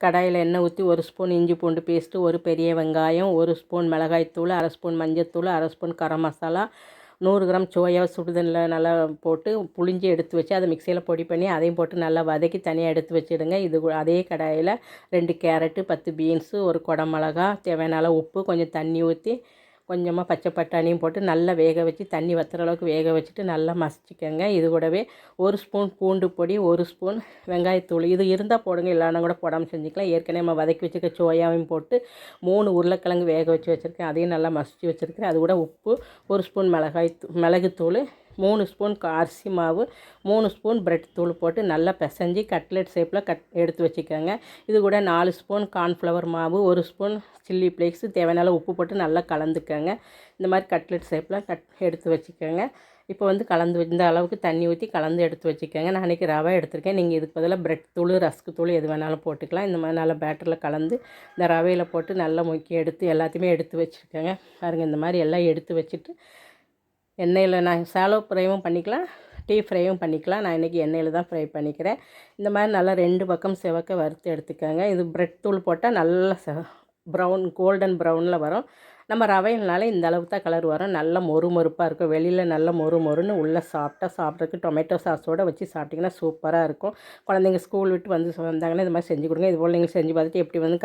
கடாயில் எண்ணெய் ஊற்றி ஒரு ஸ்பூன் இஞ்சி பூண்டு பேஸ்ட்டு ஒரு பெரிய வெங்காயம் ஒரு ஸ்பூன் மிளகாய்த்தூள் அரை ஸ்பூன் மஞ்சத்தூள் அரை ஸ்பூன் கரம் மசாலா நூறு கிராம் சோயா சுடுதண்ணில் நல்லா போட்டு புளிஞ்சி எடுத்து வச்சு அதை மிக்சியில் பொடி பண்ணி அதையும் போட்டு நல்லா வதக்கி தனியாக எடுத்து வச்சுடுங்க. இது அதே கடாயில் ரெண்டு கேரட்டு பத்து பீன்ஸு ஒரு குடமிளகா தேவையான உப்பு கொஞ்சம் தண்ணி ஊற்றி கொஞ்சமாக பச்சை பட்டாணியும் போட்டு நல்லா வேக வச்சு தண்ணி வத்துற அளவுக்கு வேக வச்சுட்டு நல்லா மசிச்சுக்கோங்க. இது கூடவே ஒரு ஸ்பூன் பூண்டு பொடி ஒரு ஸ்பூன் வெங்காயத்தூள் இது இருந்தால் போடுங்க இல்லைன்னா கூட போடாமல் செஞ்சுக்கலாம். ஏற்கனவே நம்ம வதக்கி வச்சுருக்க சோயாவையும் போட்டு மூணு உருளைக்கிழங்கு வேக வச்சு வச்சுருக்கேன். அதையும் நல்லா மசிச்சு வச்சுருக்கேன் அது கூட உப்பு ஒரு ஸ்பூன் மிளகாய் தூ- மிளகுத்தூள் மூணு ஸ்பூன் அரிசி மாவு மூணு ஸ்பூன் பிரெட் தூள் போட்டு நல்லா பிசைஞ்சு கட்லெட் ஷேப்பில் கட் எடுத்து வச்சுக்கோங்க. இது கூட நாலு ஸ்பூன் கார்ன்ஃப்ளவர் மாவு ஒரு ஸ்பூன் சில்லி ஃப்ளேக்ஸ் தேவையான உப்பு போட்டு நல்லா கலந்துக்கோங்க. இந்த மாதிரி கட்லெட் ஷேப்பில் கட் எடுத்து வச்சுக்கோங்க. இப்போ வந்து கலந்து இந்த அளவுக்கு தண்ணி ஊற்றி கலந்து எடுத்து வச்சுக்கோங்க. நான் அன்றைக்கி ரவை எடுத்திருக்கேன். நீங்கள் இதுக்கு பதிலாக பிரெட் தூள் ரஸ்க்கு தூள் எது வேணாலும் போட்டுக்கலாம். இந்த மாதிரி நல்லா பேட்டரில் கலந்து இந்த ரவையில் போட்டு நல்லா முக்கி எடுத்து எல்லாத்தையுமே எடுத்து வச்சுருக்கேங்க பாருங்கள் இந்த மாதிரி எல்லாம் எடுத்து வச்சுட்டு எண்ணெயில் நான் சாலோ ஃப்ரையும் பண்ணிக்கலாம் டீ ஃப்ரையும் பண்ணிக்கலாம். நான் இன்றைக்கி எண்ணெயில் தான் ஃப்ரை பண்ணிக்கிறேன். இந்த மாதிரி நல்லா ரெண்டு பக்கம் செவக்க வறுத்து எடுத்துக்கோங்க. இது பிரெட் தூள் போட்டால் நல்லா செ ப்ரௌன் கோல்டன் ப்ரௌனில் வரும். நம்ம ரவையினால இந்த அளவுக்கு தான் கலர் வரும். நல்ல மொறு மொறுப்பாக இருக்கும். வெளியில் நல்ல மொறு மொறுன்னு உள்ளே சாப்பிட்டா சாப்பிட்றதுக்கு டொமேட்டோ சாஸோடு வச்சு சாப்பிட்டிங்கன்னா சூப்பராக இருக்கும். குழந்தைங்க ஸ்கூல் விட்டு வந்து வந்தாங்கன்னா இது மாதிரி செஞ்சு கொடுங்க. இது போல் நீங்கள் செஞ்சு பார்த்துட்டு எப்படி வந்து